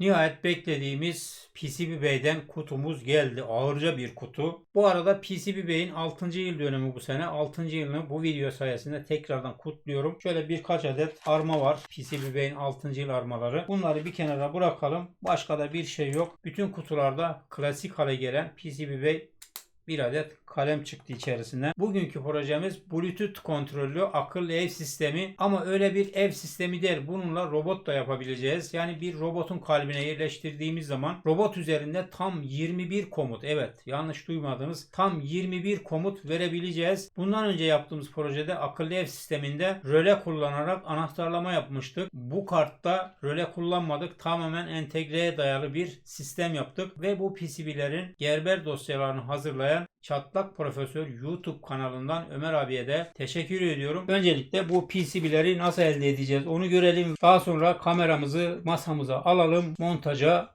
Nihayet beklediğimiz PCB Bey'den kutumuz geldi. Ağırca bir kutu. Bu arada PCB Bey'in 6. yıl dönümü bu sene. 6. yılını bu video sayesinde tekrardan kutluyorum. Şöyle birkaç adet arma var. PCB Bey'in 6. yıl armaları. Bunları bir kenara bırakalım. Başka da bir şey yok. Bütün kutularda klasik hale gelen PCB Bey bir adet kalem çıktı içerisinden. Bugünkü projemiz Bluetooth kontrollü akıllı ev sistemi ama öyle bir ev sistemi değil. Bununla robot da yapabileceğiz. Yani bir robotun kalbine yerleştirdiğimiz zaman robot üzerinde tam 21 komut. Evet yanlış duymadınız. Tam 21 komut verebileceğiz. Bundan önce yaptığımız projede akıllı ev sisteminde röle kullanarak anahtarlama yapmıştık. Bu kartta röle kullanmadık. Tamamen entegreye dayalı bir sistem yaptık ve bu PCB'lerin Gerber dosyalarını hazırlayan Çatlak Profesör YouTube kanalından Ömer abiye de teşekkür ediyorum. Öncelikle bu PCB'leri nasıl elde edeceğiz onu görelim. Daha sonra kameramızı masamıza alalım. Montaja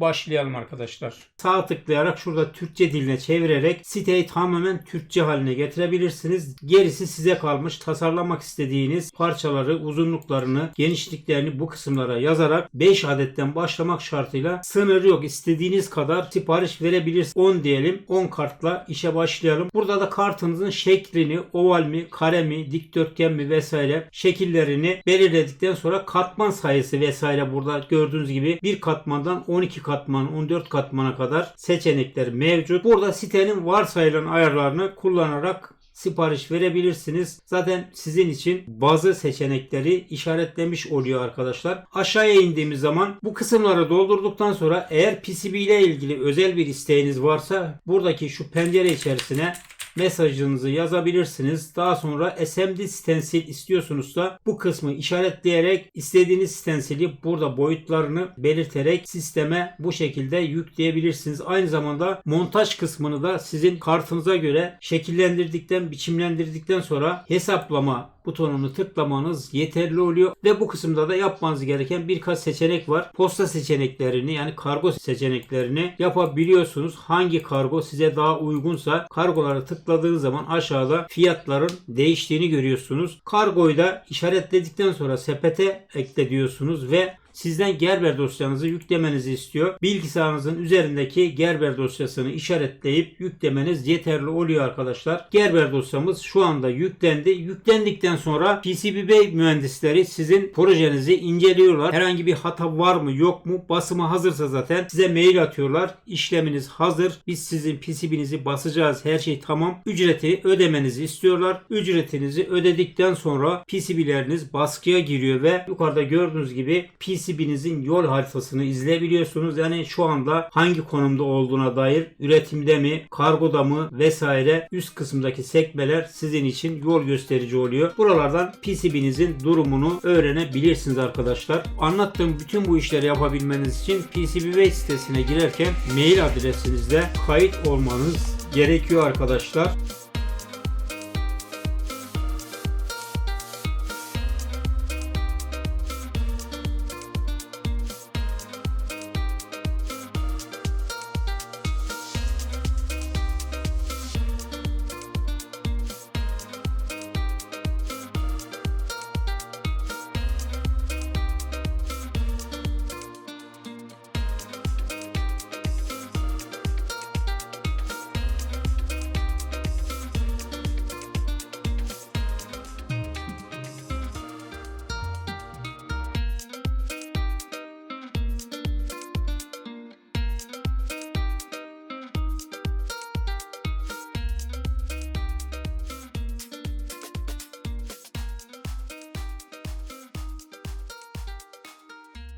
başlayalım arkadaşlar. Sağ tıklayarak şurada Türkçe diline çevirerek siteyi tamamen Türkçe haline getirebilirsiniz. Gerisi size kalmış. Tasarlamak istediğiniz parçaları, uzunluklarını, genişliklerini bu kısımlara yazarak 5 adetten başlamak şartıyla sınır yok. İstediğiniz kadar sipariş verebilirsiniz. 10 diyelim. 10 kartla işe başlayalım. Burada da kartınızın şeklini, oval mi, kare mi, dikdörtgen mi vesaire şekillerini belirledikten sonra katman sayısı vesaire burada gördüğünüz gibi bir katmandan 12 katman, 14 katmana kadar seçenekler mevcut. Burada sitenin varsayılan ayarlarını kullanarak sipariş verebilirsiniz. Zaten sizin için bazı seçenekleri işaretlemiş oluyor arkadaşlar. Aşağıya indiğimiz zaman bu kısımları doldurduktan sonra eğer PCB ile ilgili özel bir isteğiniz varsa buradaki şu pencere içerisine mesajınızı yazabilirsiniz. Daha sonra SMD stensil istiyorsunuzsa bu kısmı işaretleyerek istediğiniz stensili burada boyutlarını belirterek sisteme bu şekilde yükleyebilirsiniz. Aynı zamanda montaj kısmını da sizin kartınıza göre şekillendirdikten, biçimlendirdikten sonra hesaplama butonunu tıklamanız yeterli oluyor ve bu kısımda da yapmanız gereken birkaç seçenek var. Posta seçeneklerini yani kargo seçeneklerini yapabiliyorsunuz. Hangi kargo size daha uygunsa kargoları tıkladığınız zaman aşağıda fiyatların değiştiğini görüyorsunuz. Kargoyu da işaretledikten sonra sepete ekle diyorsunuz ve sizden Gerber dosyanızı yüklemenizi istiyor. Bilgisayarınızın üzerindeki Gerber dosyasını işaretleyip yüklemeniz yeterli oluyor arkadaşlar. Gerber dosyamız şu anda yüklendi. Yüklendikten sonra PCB mühendisleri sizin projenizi inceliyorlar. Herhangi bir hata var mı yok mu? Basıma hazırsa zaten size mail atıyorlar. İşleminiz hazır. Biz sizin PCB'nizi basacağız. Her şey tamam. Ücreti ödemenizi istiyorlar. Ücretinizi ödedikten sonra PCB'leriniz baskıya giriyor ve yukarıda gördüğünüz gibi PCB'nizin yol haritasını izleyebiliyorsunuz. Yani şu anda hangi konumda olduğuna dair üretimde mi, kargoda mı vesaire üst kısımdaki sekmeler sizin için yol gösterici oluyor. Buralardan PCB'nizin durumunu öğrenebilirsiniz arkadaşlar. Anlattığım bütün bu işleri yapabilmeniz için PCBWay sitesine girerken mail adresinizde kayıt olmanız gerekiyor arkadaşlar.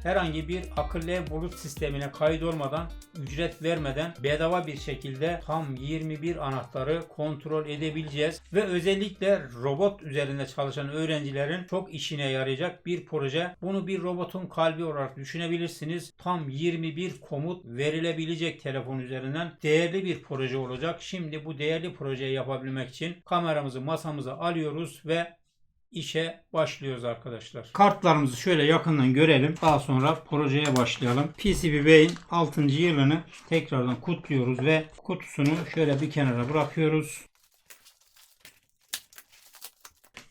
Herhangi bir akıllı bulut sistemine kaydolmadan, ücret vermeden bedava bir şekilde tam 21 anahtarı kontrol edebileceğiz. Ve özellikle robot üzerinde çalışan öğrencilerin çok işine yarayacak bir proje. Bunu bir robotun kalbi olarak düşünebilirsiniz. Tam 21 komut verilebilecek telefon üzerinden değerli bir proje olacak. Şimdi bu değerli projeyi yapabilmek için kameramızı masamıza alıyoruz ve işe başlıyoruz arkadaşlar. Kartlarımızı şöyle yakından görelim. Daha sonra projeye başlayalım. PCB Bey'in 6. yılını tekrardan kutluyoruz ve kutusunu şöyle bir kenara bırakıyoruz.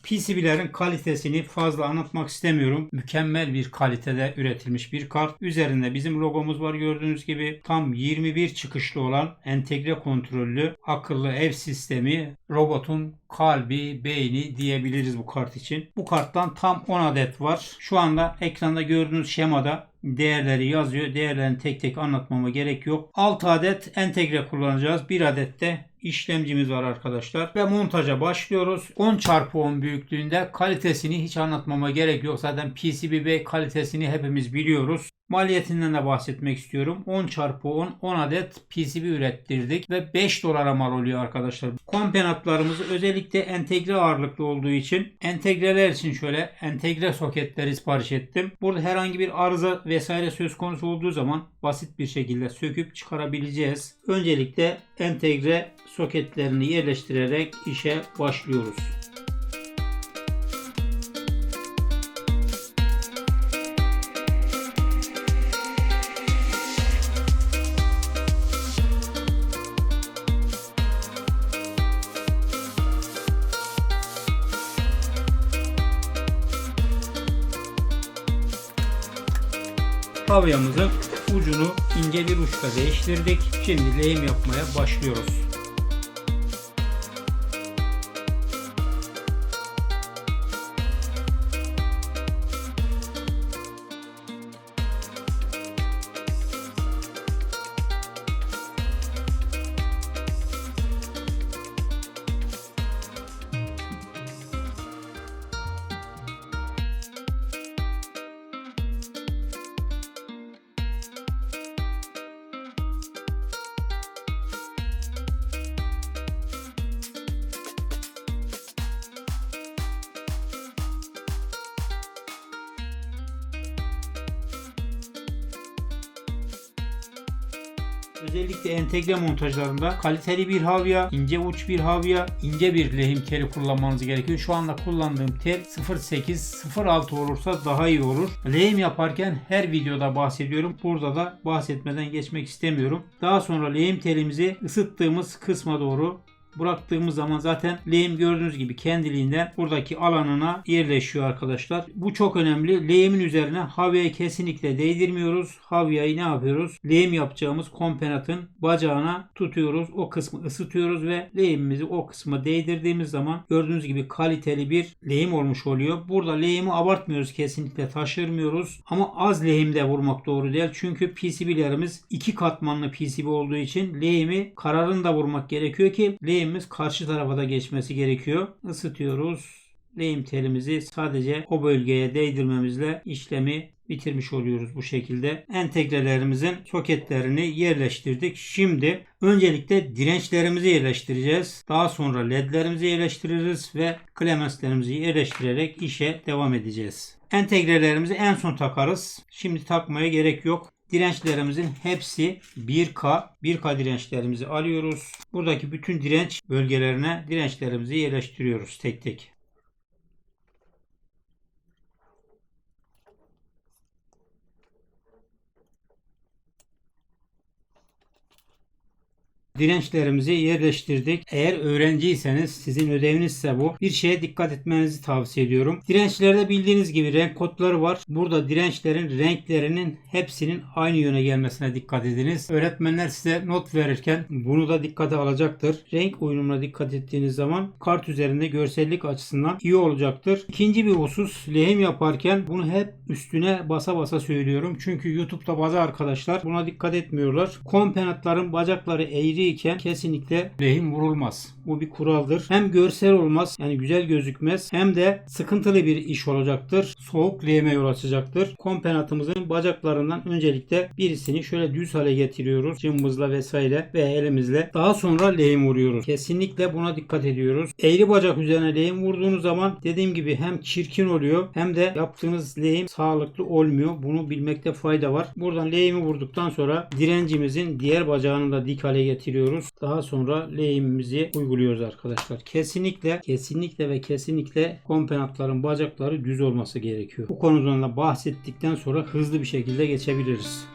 PCB'lerin kalitesini fazla anlatmak istemiyorum. Mükemmel bir kalitede üretilmiş bir kart. Üzerinde bizim logomuz var gördüğünüz gibi. Tam 21 çıkışlı olan entegre kontrollü akıllı ev sistemi robotun kalbi, beyni diyebiliriz bu kart için. Bu karttan tam 10 adet var. Şu anda ekranda gördüğünüz şemada değerleri yazıyor. Değerlerini tek tek anlatmama gerek yok. 6 adet entegre kullanacağız. 1 adet de işlemcimiz var arkadaşlar. Ve montaja başlıyoruz. 10 çarpı 10 büyüklüğünde kalitesini hiç anlatmama gerek yok. Zaten PCB kalitesini hepimiz biliyoruz. Maliyetinden de bahsetmek istiyorum. 10 çarpı 10 10 adet PCB ürettirdik ve 5 dolara mal oluyor arkadaşlar. Komponentlarımız özellikle entegre ağırlıklı olduğu için entegreler için şöyle entegre soketleri sipariş ettim. Burada herhangi bir arıza vesaire söz konusu olduğu zaman basit bir şekilde söküp çıkarabileceğiz. Öncelikle entegre soketlerini yerleştirerek işe başlıyoruz. Havyamızın ucunu ince bir uçla değiştirdik. Şimdi lehim yapmaya başlıyoruz. Özellikle entegre montajlarında kaliteli bir havya, ince uç bir havya, ince bir lehim teli kullanmanız gerekiyor. Şu anda kullandığım tel 08-06 olursa daha iyi olur. Lehim yaparken her videoda bahsediyorum. Burada da bahsetmeden geçmek istemiyorum. Daha sonra lehim telimizi ısıttığımız kısma doğru bıraktığımız zaman zaten lehim gördüğünüz gibi kendiliğinden buradaki alanına yerleşiyor arkadaşlar. Bu çok önemli. Lehimin üzerine havyayı kesinlikle değdirmiyoruz. Havyayı ne yapıyoruz? Lehim yapacağımız komponentın bacağına tutuyoruz. O kısmı ısıtıyoruz ve lehimimizi o kısma değdirdiğimiz zaman gördüğünüz gibi kaliteli bir lehim olmuş oluyor. Burada lehimi abartmıyoruz kesinlikle taşırmıyoruz. Ama az lehimde vurmak doğru değil. Çünkü PCB'lerimiz iki katmanlı PCB olduğu için lehimi kararında vurmak gerekiyor ki lehim lehimimiz karşı tarafa da geçmesi gerekiyor. Isıtıyoruz. Lehim telimizi sadece o bölgeye değdirmemizle işlemi bitirmiş oluyoruz bu şekilde. Entegrelerimizin soketlerini yerleştirdik. Şimdi öncelikle dirençlerimizi yerleştireceğiz. Daha sonra ledlerimizi yerleştiririz ve klemenslerimizi yerleştirerek işe devam edeceğiz. Entegrelerimizi en son takarız. Şimdi takmaya gerek yok. Dirençlerimizin hepsi 1K. 1K dirençlerimizi alıyoruz. Buradaki bütün direnç bölgelerine dirençlerimizi yerleştiriyoruz tek tek. Dirençlerimizi yerleştirdik. Eğer öğrenciyseniz sizin ödevinizse bu. Bir şeye dikkat etmenizi tavsiye ediyorum. Dirençlerde bildiğiniz gibi renk kodları var. Burada dirençlerin renklerinin hepsinin aynı yöne gelmesine dikkat ediniz. Öğretmenler size not verirken bunu da dikkate alacaktır. Renk uyumuna dikkat ettiğiniz zaman kart üzerinde görsellik açısından iyi olacaktır. İkinci bir husus lehim yaparken bunu hep üstüne basa basa söylüyorum. Çünkü YouTube'da bazı arkadaşlar buna dikkat etmiyorlar. Komponentların bacakları eğri iken kesinlikle lehim vurulmaz. Bu bir kuraldır. Hem görsel olmaz yani güzel gözükmez hem de sıkıntılı bir iş olacaktır. Soğuk lehime yol açacaktır. Kompenatımızın bacaklarından öncelikle birisini şöyle düz hale getiriyoruz. Cımbızla vesaire ve elimizle. Daha sonra lehim vuruyoruz. Kesinlikle buna dikkat ediyoruz. Eğri bacak üzerine lehim vurduğunuz zaman dediğim gibi hem çirkin oluyor hem de yaptığınız lehim sağlıklı olmuyor. Bunu bilmekte fayda var. Buradan lehimi vurduktan sonra direncimizin diğer bacağını da dik hale getiriyoruz getiriyoruz. Daha sonra lehimimizi uyguluyoruz arkadaşlar. Kesinlikle kesinlikle ve kesinlikle komponentların bacakları düz olması gerekiyor. Bu konudan da bahsettikten sonra hızlı bir şekilde geçebiliriz.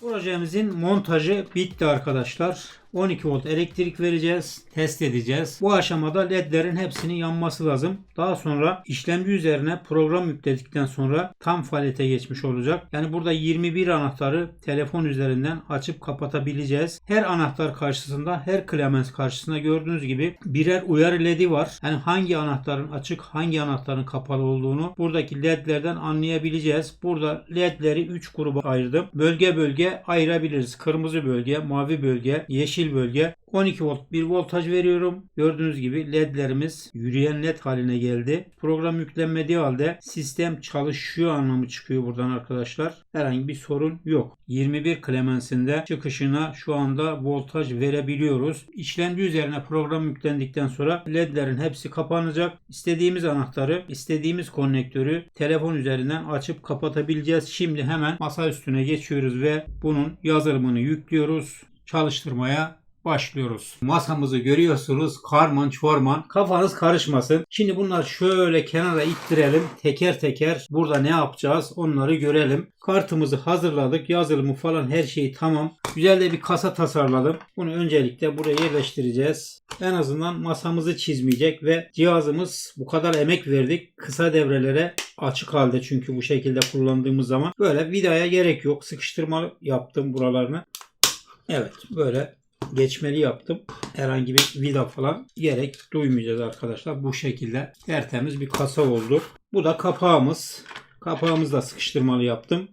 Projemizin montajı bitti arkadaşlar. 12 volt elektrik vereceğiz. Test edeceğiz. Bu aşamada ledlerin hepsinin yanması lazım. Daha sonra işlemci üzerine program yükledikten sonra tam faaliyete geçmiş olacak. Yani burada 21 anahtarı telefon üzerinden açıp kapatabileceğiz. Her anahtar karşısında, her klemens karşısında gördüğünüz gibi birer uyarı ledi var. Yani hangi anahtarın açık, hangi anahtarın kapalı olduğunu buradaki ledlerden anlayabileceğiz. Burada ledleri 3 gruba ayırdım. Bölge bölge ayırabiliriz. Kırmızı bölge, mavi bölge, yeşil bölge. 12 volt bir voltaj veriyorum. Gördüğünüz gibi ledlerimiz yürüyen led haline geldi. Program yüklenmediği halde sistem çalışıyor anlamı çıkıyor buradan arkadaşlar. Herhangi bir sorun yok. 21 klemensinde çıkışına şu anda voltaj verebiliyoruz. İşlemci üzerine program yüklendikten sonra ledlerin hepsi kapanacak. İstediğimiz anahtarı, istediğimiz konnektörü telefon üzerinden açıp kapatabileceğiz. Şimdi hemen masa üstüne geçiyoruz ve bunun yazılımını yüklüyoruz. Çalıştırmaya başlıyoruz. Masamızı görüyorsunuz. Karman çorman. Kafanız karışmasın. Şimdi bunları şöyle kenara ittirelim. Teker teker burada ne yapacağız onları görelim. Kartımızı hazırladık. Yazılımı falan her şeyi tamam. Güzel de bir kasa tasarladım. Bunu öncelikle buraya yerleştireceğiz. En azından masamızı çizmeyecek ve cihazımız bu kadar emek verdik. Kısa devrelere açık halde çünkü bu şekilde kullandığımız zaman böyle vidaya gerek yok. Sıkıştırma yaptım buralarını. Evet böyle geçmeli yaptım. Herhangi bir vida falan gerek duymayacağız arkadaşlar. Bu şekilde tertemiz bir kasa oldu. Bu da kapağımız. Kapağımızı da sıkıştırmalı yaptım.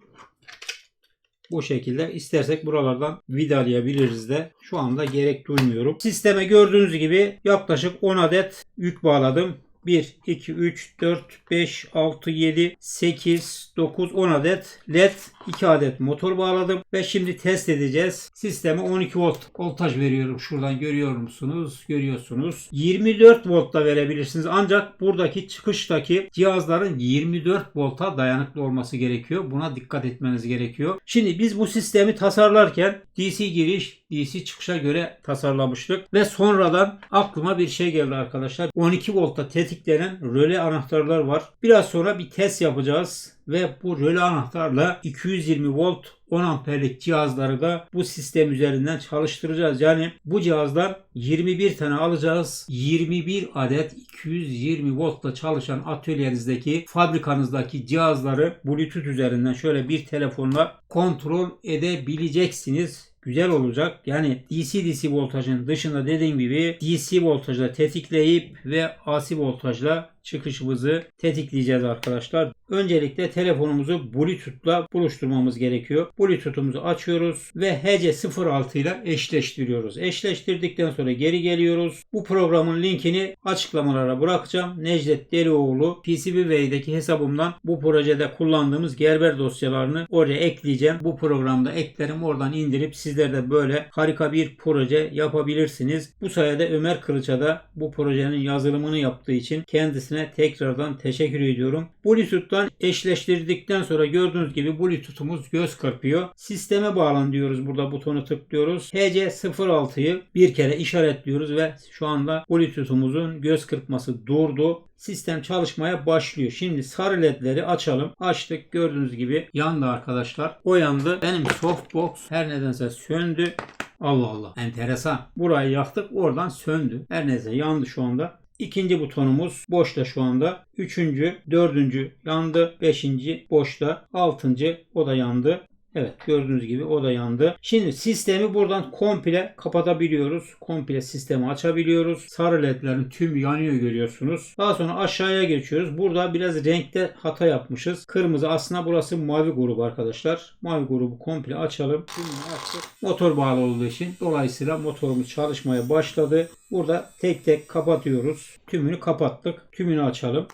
Bu şekilde istersek buralardan vidalayabiliriz de şu anda gerek duymuyorum. Sisteme gördüğünüz gibi yaklaşık 10 adet yük bağladım. 1, 2, 3, 4, 5, 6, 7, 8, 9, 10 adet led, 2 adet motor bağladım ve şimdi test edeceğiz. Sisteme 12 volt voltaj veriyorum. Şuradan görüyor musunuz? Görüyorsunuz. 24 volt da verebilirsiniz. Ancak buradaki çıkıştaki cihazların 24 volta dayanıklı olması gerekiyor. Buna dikkat etmeniz gerekiyor. Şimdi biz bu sistemi tasarlarken DC giriş, DC çıkışa göre tasarlamıştık ve sonradan aklıma bir şey geldi arkadaşlar. 12 voltta tetiklenen röle anahtarlar var. Biraz sonra bir test yapacağız ve bu röle anahtarla 220 volt 10 amperlik cihazları da bu sistem üzerinden çalıştıracağız. Yani bu cihazlar 21 tane alacağız. 21 adet 220 voltla çalışan atölyenizdeki, fabrikanızdaki cihazları Bluetooth üzerinden şöyle bir telefonla kontrol edebileceksiniz güzel olacak. Yani DC DC voltajın dışında dediğim gibi DC voltajla tetikleyip ve AC voltajla çıkışımızı tetikleyeceğiz arkadaşlar. Öncelikle telefonumuzu Bluetooth'la buluşturmamız gerekiyor. Bluetooth'umuzu açıyoruz ve HC06 ile eşleştiriyoruz. Eşleştirdikten sonra geri geliyoruz. Bu programın linkini açıklamalara bırakacağım. Necdet Delioğlu PCBWay'deki hesabımdan bu projede kullandığımız Gerber dosyalarını oraya ekleyeceğim. Bu programda eklerim oradan indirip sizler de böyle harika bir proje yapabilirsiniz. Bu sayede Ömer Kılıç'a da bu projenin yazılımını yaptığı için kendisine tekrardan teşekkür ediyorum. Bluetooth'tan eşleştirdikten sonra gördüğünüz gibi Bluetooth'umuz göz kırpıyor. Sisteme bağlan diyoruz. Burada butonu tıklıyoruz. HC06'yı bir kere işaretliyoruz ve şu anda Bluetooth'umuzun göz kırpması durdu. Sistem çalışmaya başlıyor. Şimdi sarı ledleri açalım. Açtık. Gördüğünüz gibi yandı arkadaşlar. O yandı. Benim softbox her nedense söndü. Allah Allah. Enteresan. Burayı yaktık. Oradan söndü. Her neyse yandı şu anda. İkinci butonumuz boşta şu anda. Üçüncü, dördüncü yandı. Beşinci boşta. Altıncı o da yandı. Evet gördüğünüz gibi o da yandı. Şimdi sistemi buradan komple kapatabiliyoruz. Komple sistemi açabiliyoruz. Sarı ledlerin tüm yanıyor görüyorsunuz. Daha sonra aşağıya geçiyoruz. Burada biraz renkte hata yapmışız. Kırmızı aslında burası mavi grubu arkadaşlar. Mavi grubu komple açalım. Şimdi açtık. Motor bağlı olduğu için dolayısıyla motorumuz çalışmaya başladı. Burada tek tek kapatıyoruz. Tümünü kapattık. Tümünü açalım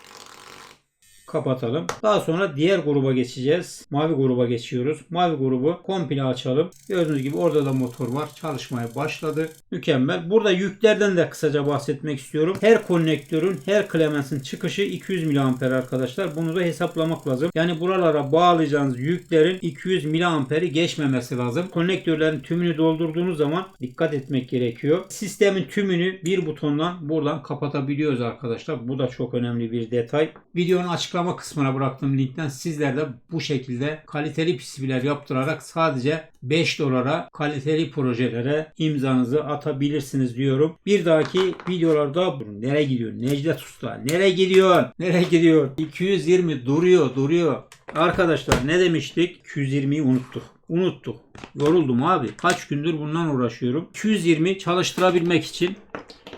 kapatalım. Daha sonra diğer gruba geçeceğiz. Mavi gruba geçiyoruz. Mavi grubu komple açalım. Gördüğünüz gibi orada da motor var. Çalışmaya başladı. Mükemmel. Burada yüklerden de kısaca bahsetmek istiyorum. Her konnektörün, her klemensin çıkışı 200 mAh arkadaşlar. Bunu da hesaplamak lazım. Yani buralara bağlayacağınız yüklerin 200 mAh'i geçmemesi lazım. Konnektörlerin tümünü doldurduğunuz zaman dikkat etmek gerekiyor. Sistemin tümünü bir butondan buradan kapatabiliyoruz arkadaşlar. Bu da çok önemli bir detay. Videonun açıklama açıklama kısmına bıraktığım linkten sizler de bu şekilde kaliteli PCB'ler yaptırarak sadece 5 dolara kaliteli projelere imzanızı atabilirsiniz diyorum. Bir dahaki videolarda nereye gidiyor? Necdet Usta nereye gidiyor? Nereye gidiyor? 220 duruyor duruyor. Arkadaşlar ne demiştik? 220'yi unuttuk. Unuttuk. Yoruldum abi. Kaç gündür bundan uğraşıyorum. 220 çalıştırabilmek için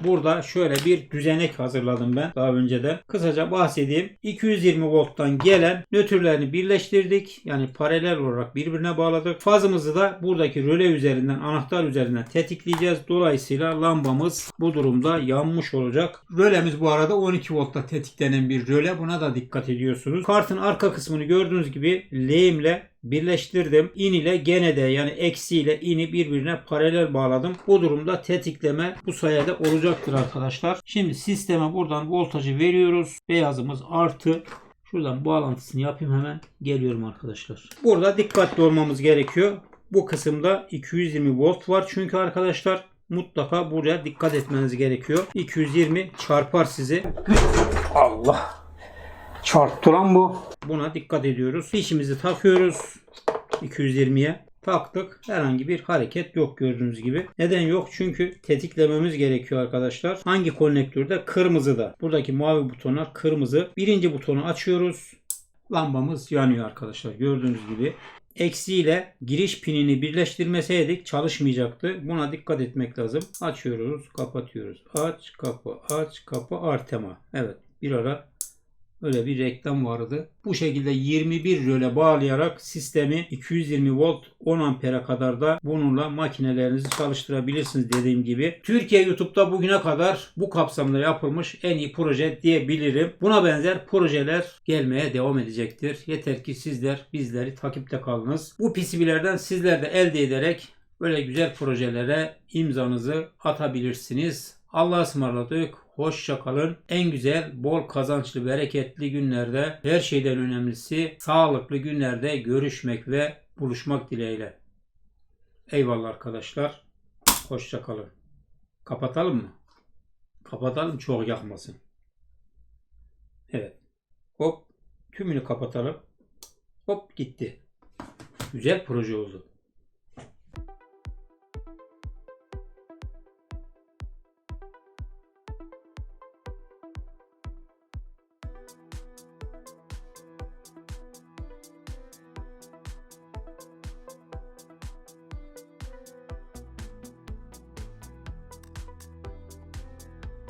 Burada şöyle bir düzenek hazırladım ben daha önceden. Kısaca bahsedeyim. 220 volttan gelen nötrlerini birleştirdik. Yani paralel olarak birbirine bağladık. Fazımızı da buradaki röle üzerinden anahtar üzerinden tetikleyeceğiz. Dolayısıyla lambamız bu durumda yanmış olacak. Rölemiz bu arada 12 voltta tetiklenen bir röle. Buna da dikkat ediyorsunuz. Kartın arka kısmını gördüğünüz gibi lehimle birleştirdim. İn ile gene de yani eksi ile ini birbirine paralel bağladım. Bu durumda tetikleme bu sayede olacaktır arkadaşlar. Şimdi sisteme buradan voltajı veriyoruz. Beyazımız artı. Şuradan bağlantısını yapayım hemen. Geliyorum arkadaşlar. Burada dikkatli olmamız gerekiyor. Bu kısımda 220 volt var çünkü arkadaşlar mutlaka buraya dikkat etmeniz gerekiyor. 220 çarpar sizi. Allah. Çarptı bu. Buna dikkat ediyoruz. Fişimizi takıyoruz. 220'ye taktık. Herhangi bir hareket yok gördüğünüz gibi. Neden yok? Çünkü tetiklememiz gerekiyor arkadaşlar. Hangi konnektörde? Kırmızıda. Buradaki mavi butona kırmızı. Birinci butonu açıyoruz. Lambamız yanıyor arkadaşlar. Gördüğünüz gibi. Eksi ile giriş pinini birleştirmeseydik çalışmayacaktı. Buna dikkat etmek lazım. Açıyoruz, kapatıyoruz. Aç, kapı, aç, kapı, artema. Evet, bir ara Öyle bir reklam vardı. Bu şekilde 21 röle bağlayarak sistemi 220 volt 10 ampere kadar da bununla makinelerinizi çalıştırabilirsiniz dediğim gibi. Türkiye YouTube'da bugüne kadar bu kapsamda yapılmış en iyi proje diyebilirim. Buna benzer projeler gelmeye devam edecektir. Yeter ki sizler bizleri takipte kalınız. Bu PCB'lerden sizler de elde ederek böyle güzel projelere imzanızı atabilirsiniz. Allah'a ısmarladık. Hoşça kalın. En güzel, bol kazançlı, bereketli günlerde her şeyden önemlisi sağlıklı günlerde görüşmek ve buluşmak dileğiyle. Eyvallah arkadaşlar. Hoşça kalın. Kapatalım mı? Kapatalım çok yakmasın. Evet. Hop. Tümünü kapatalım. Hop gitti. Güzel proje oldu.